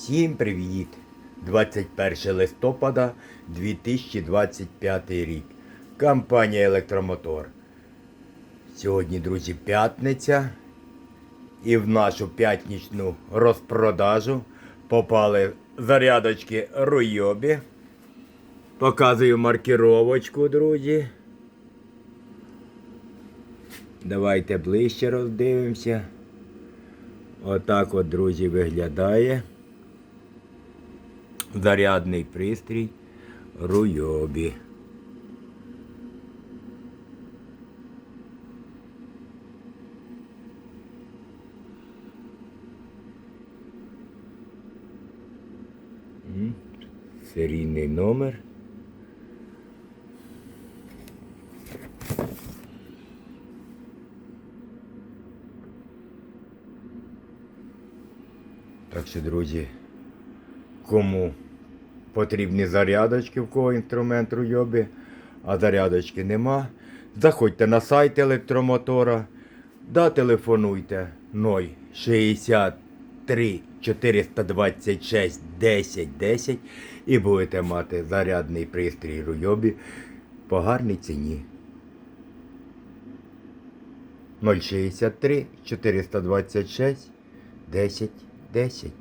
Всім привіт! 21 листопада 2025 рік. Компанія Електромотор. Сьогодні, друзі, п'ятниця. І в нашу п'ятнічну розпродажу попали зарядочки Руйобі. Показую маркіровочку, друзі. Давайте ближче роздивимося. Отак от, друзі, виглядає зарядний пристрій Руйобі. Серійний номер. Так що, друзі, кому потрібні зарядочки, в кого інструмент Руйобі, а зарядочки нема, заходьте на сайт електромотора, да телефонуйте 063 426 10 10 і будете мати зарядний пристрій Руйобі по гарній ціні. 063 426 10 10